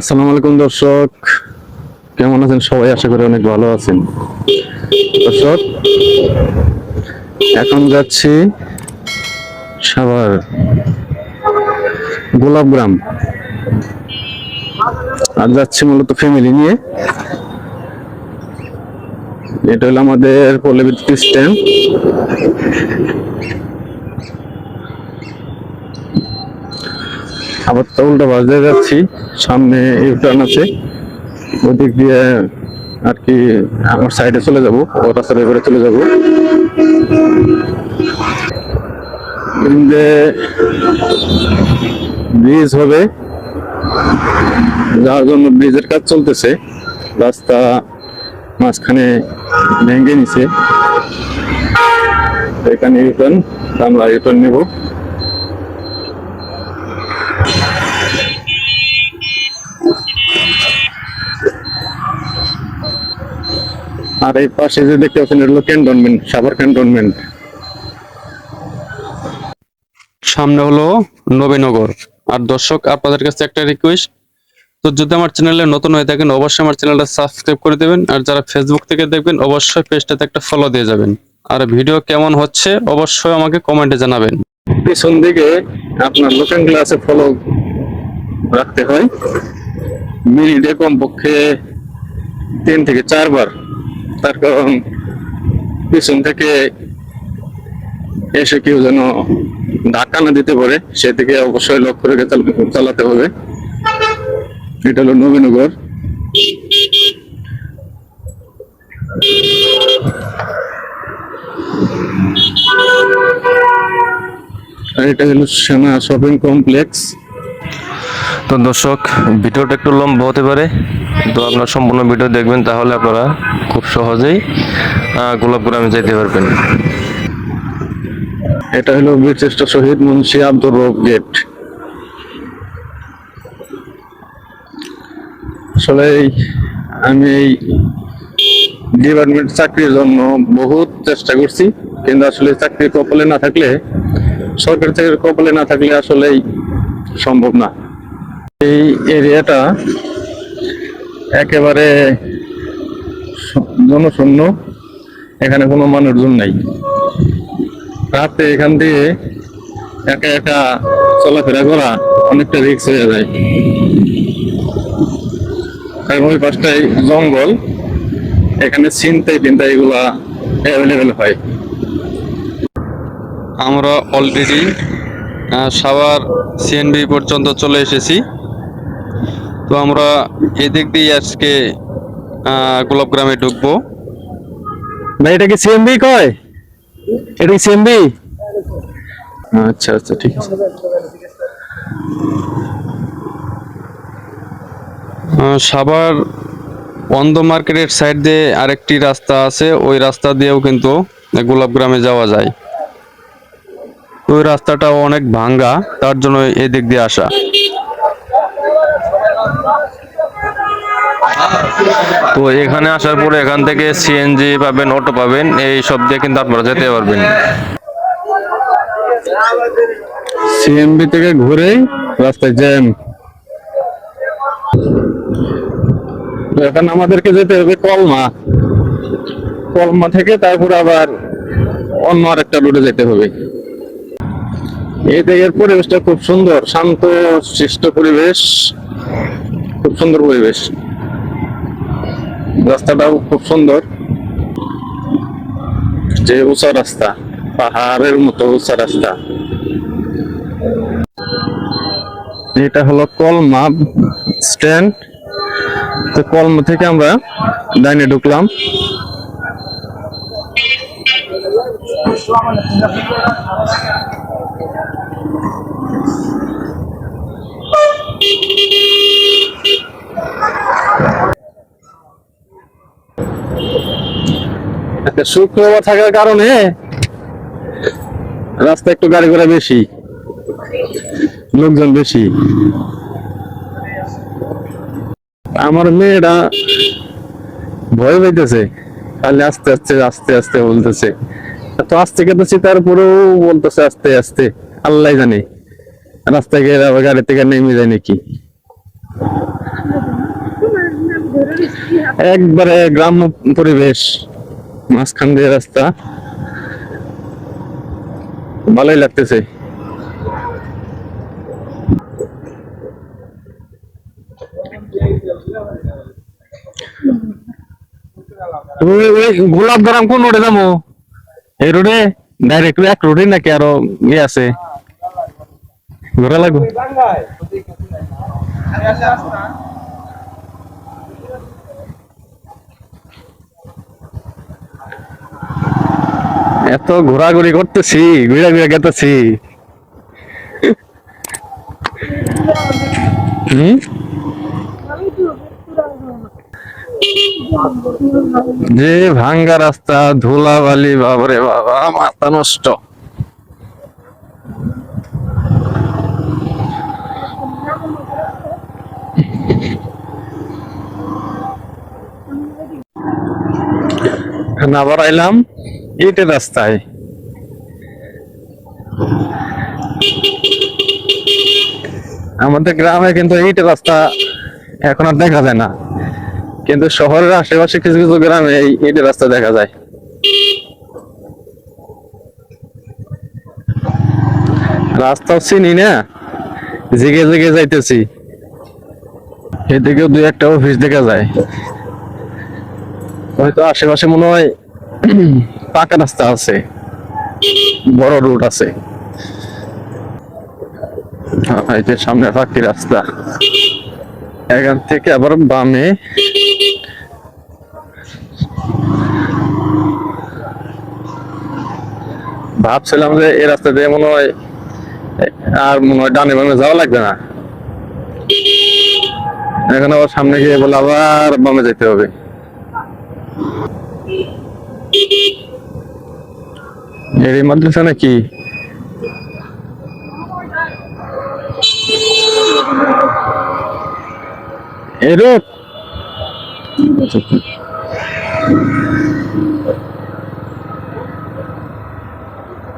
আসসালামু আলাইকুম দর্শক। কেমন আছেন সবাই? আশা করি অনেক ভালো আছেন। দর্শক, এখন যাচ্ছি সাভার গোলাপগ্রাম। আর যাচ্ছি মূলত ফ্যামিলি নিয়ে। এটা হলো আমাদের পল্লী বিদ্যুৎ স্ট্যান্ড। আবার তো উল্টা বাজে যাচ্ছি। সামনে ইউটার্ন আছে। ওদিক দিয়ে আর কি আমার সাইডে চলে যাব ও রাস্তার এবারে চলে যাব। ব্রিজ হবে। যার জন্য ব্রিজের কাজ চলতেছে। রাস্তা মাঝখানে ভেঙে নিছে। এখানে ইউটার্ন আমরা ইউটার্ন নেব। আর এই পাশে যে দেখতে পাচ্ছেন এটা হলো ক্যান্টনমেন্ট সাভার ক্যান্টনমেন্ট। সামনে হলো নবীনগর। আর দর্শক আপনাদের কাছে একটা রিকোয়েস্ট তো যদি আমার চ্যানেলে নতুন হয়ে থাকেন অবশ্যই আমার চ্যানেলটা সাবস্ক্রাইব করে দেবেন আর যারা ফেসবুক থেকে দেখবেন অবশ্যই পেজটাতে একটা ফলো দিয়ে যাবেন। আর ভিডিও কেমন হচ্ছে অবশ্যই আমাকে কমেন্টে জানাবেন। পিছন দিকে আপনার লোকেন গ্লাসে ফলো রাখতে হয়। মিনিটে কমপক্ষে তিন থেকে চারবার। তার কারণ পিছন থেকে এসে কেউ যেন ধাক্কা না দিতে পারে, সেদিকে অবশ্যই লক্ষ্য রেখে চালাতে হবে। এটা হলো নবীনগর। আর এটা হলো সেনা শপিং কমপ্লেক্স। তো দর্শক ভিডিওটা একটু লম্বা হতে পারে তো আপনারা সম্পূর্ণ ভিডিও দেখবেন তাহলে আপনারা খুব সহজেই আহ, গোলাপগ্রামে যেতে পারবেন। এটা হলো বীরশ্রেষ্ঠ শহীদ মুন্সি আব্দুর রব গেট। আসলে আমি এই ডিপার্টমেন্ট চাকরির জন্য বহুত চেষ্টা করছি কিন্তু আসলে চাকরি কপালে না থাকলে সরকারি চাকরির কপালে না থাকলে আসলেই সম্ভব না। এই এরিয়াটা একেবারে জনশূন্য, এখানে কোনো মানুষজন নাই। রাতে এখান দিয়ে একা একা চলাফেরা করা অনেকটা রিস্ক হয়ে যায়। কারণ ওই পাশটাই জঙ্গল, এখানে চিন্তাই টিন্তা এগুলা অ্যাভেলেবেল হয়। আমরা অলরেডি সাভার সিএনবি পর্যন্ত চলে এসেছি। তো আমরা এদিক দিয়ে আজকে গোলাপগ্রামে ঢুকবো। ভাই এটা কি সিএমবি কয়? এটা কি সিএমবি আচ্ছা আচ্ছা ঠিক আছে। সাভার অন্ধ মার্কেটের সাইড দিয়ে আরেকটি রাস্তা আছে। ওই রাস্তা দিয়েও কিন্তু গোলাপগ্রামে যাওয়া যায়। ওই রাস্তাটাও অনেক ভাঙ্গা তার জন্য এদিক দিয়ে আসা। তো এখানে আসার পরে এখান থেকে সিএনজি পাবেন অটো পাবেন, এই সব দিয়ে কিন্তু আপনারা যেতে পারবেন। সিএমবি থেকে ঘুরে রাস্তায় জ্যাম এখন আমাদেরকে যেতে হবে কলমা। কলমা থেকে তারপর আবার অন্য আরেকটা রুটে যেতে হবে। এই জায়গার পরিবেশটা খুব সুন্দর, শান্ত, সৃষ্ট পরিবেশ। খুব সুন্দর পরিবেশ। রাস্তাটাও খুব সুন্দর। যে উঁচা রাস্তা, পাহাড়ের মতো উঁচা রাস্তা। এটা হলো কলমা স্ট্যান্ড। তো কলমা থেকে আমরা ডাইনে ঢুকলাম। একটা শুক্রবার থাকার কারণে রাস্তা একটু গাড়ি ঘোড়া বেশি, লোকজন বেশি। আমার মেয়েরা ভয় পাইতেছে, খালি আস্তে আস্তে আস্তে আস্তে বলতেছে। তো আস্তে কেটেছি তারপরেও বলতেছে আস্তে আস্তে, আল্লাহ জানে। রাস্তায় গেলে আবার গাড়ি থেকে নেমে যায় নাকি। একবারে গ্রাম্য পরিবেশ। মাঝখান দিয়ে রাস্তা। ভালোই লাগতেছে। গোলাপ গ্রাম কোন রোডে যাব? এই রোডে? ডাইরেক্ট এক রোডে নাকি আরও ইয়ে আছে। ঘোরা লাগবে। এত ঘোরাঘুরি করতেছি, ঘুরে ঘুরে গেতেছি। যে ভাঙ্গা রাস্তা ধুলা বালি বাবরে বাবা, মাথা নষ্ট। আবার আইলাম। ইটের রাস্তায়। আমাদের গ্রামে কিন্তু ইটের রাস্তা এখন আর দেখা যায় না। কিন্তু শহরের আশেপাশে কিছু কিছু গ্রামে এই ইটের রাস্তা দেখা যায়। রাস্তাও চিনি না, জিগে জিগে যাইতেছি। এদিকেও দুই একটা অফিস দেখা যায়। হয়তো আশেপাশে মনে হয় পাকা রাস্তা আছে। বড় রুট আছে। হ্যাঁ, সামনে পাকি রাস্তা। এখান থেকে আবার বামে। ভাবছিলাম যে এই রাস্তা দিয়ে মনে হয় আর মনে হয় ডানে বামে যাওয়া লাগবে না। এখন আবার সামনে গিয়ে বলে আবার বামে যেতে হবে। এর মাদ্রাসা নাকি? এরো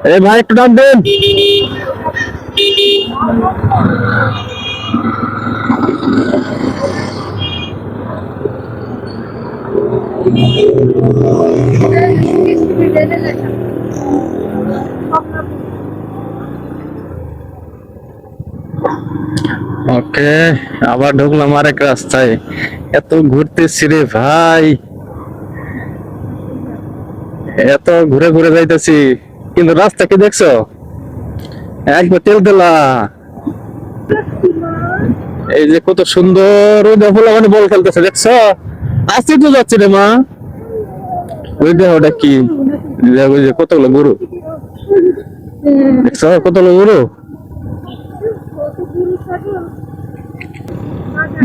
এ ভাই একটু ডাক দেন। ওকে, আবার ঢুকলাম আরেক রাস্তায়। এত ঘুরতেছি রে ভাই। এত ঘুরে ঘুরে যাইতেছি। কিন্তু রাস্তা কি দেখছ? একবার তেল দিলা এই যে কত সুন্দর ওই বল খেলতেছে, দেখছ? আসতে তো যাচ্ছে রে মা। ওই দেখো ওটা কি দেখো যে কতগুলো গরু? দেখছ? কতগুলো গরু?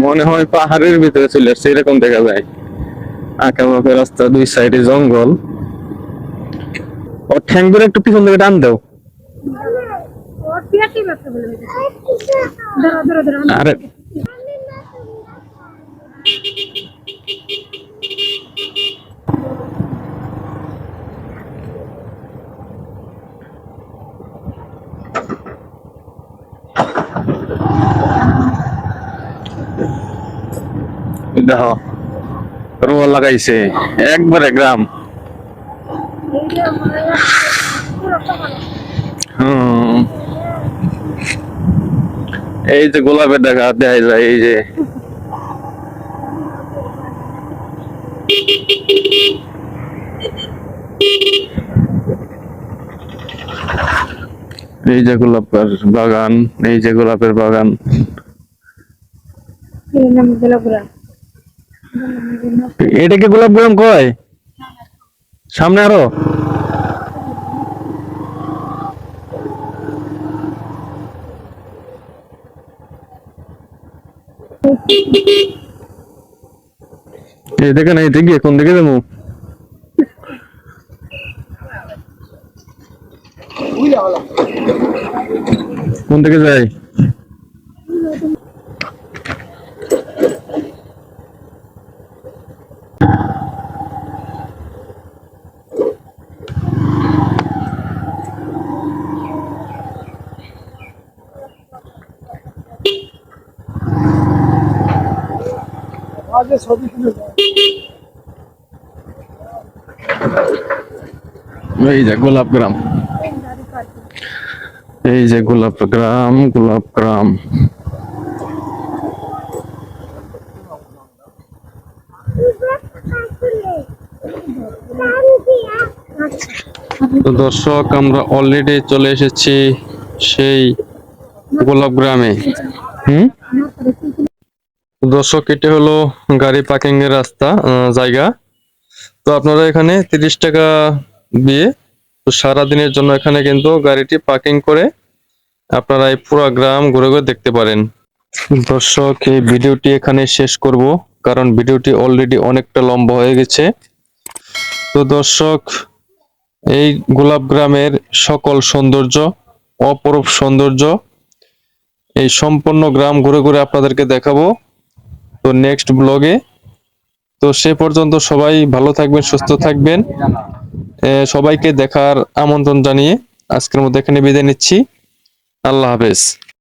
মনে হয় পাহাড়ের ভিতরে চলে আসছে, এরকম দেখা যায়। আঁকা বাঁকা রাস্তা দুই সাইডে জঙ্গল। ও ঠ্যাং ধরে একটু পিছন থেকে টান দাও। আরে। দেখো, রোয়া লাগাইছে, একবারে গ্রাম। এই যে গোলাপের দেখা দেখা যায়, এই যে। এই যে গোলাপের বাগান, এই যে গোলাপের বাগান। এটাকে গোলাপ গ্রাম কয়? সামনে আরও? এই দেখেন, এই দিকে কোন দিকে যাব? কোন দিকে যাই? এই যে গোলাপ গ্রাম। এই যে গোলাপ গ্রাম গোলাপ গ্রাম। তো দর্শক, আমরা অলরেডি চলে এসেছি সেই গোলাপ গ্রামে। হুম? দর্শক, এটা হলো গাড়ি পার্কিং এর রাস্তা জায়গা। তো আপনারা এখানে তিরিশ টাকা দিয়ে তো সারাদিনের জন্য এখানে কিন্তু গাড়িটি পার্কিং করে আপনারা এই পুরো গ্রাম ঘুরে ঘুরে দেখতে পারেন। দর্শক, এই ভিডিওটি এখানে শেষ করব, কারণ ভিডিওটি অলরেডি অনেকটা লম্বা হয়ে গেছে। তো দর্শক, এই গোলাপ গ্রামের সকল সৌন্দর্য, অপরূপ সৌন্দর্য, এই সম্পূর্ণ গ্রাম ঘুরে ঘুরে আপনাদেরকে দেখাবো। তো নেক্সট ব্লগে তো সে পর্যন্ত সবাই ভালো থাকবেন, সুস্থ থাকবেন। সবাইকে দেখার আমন্ত্রণ জানিয়ে আজকের মতো এখানে বিদায় নিচ্ছি। আল্লাহ হাফেজ।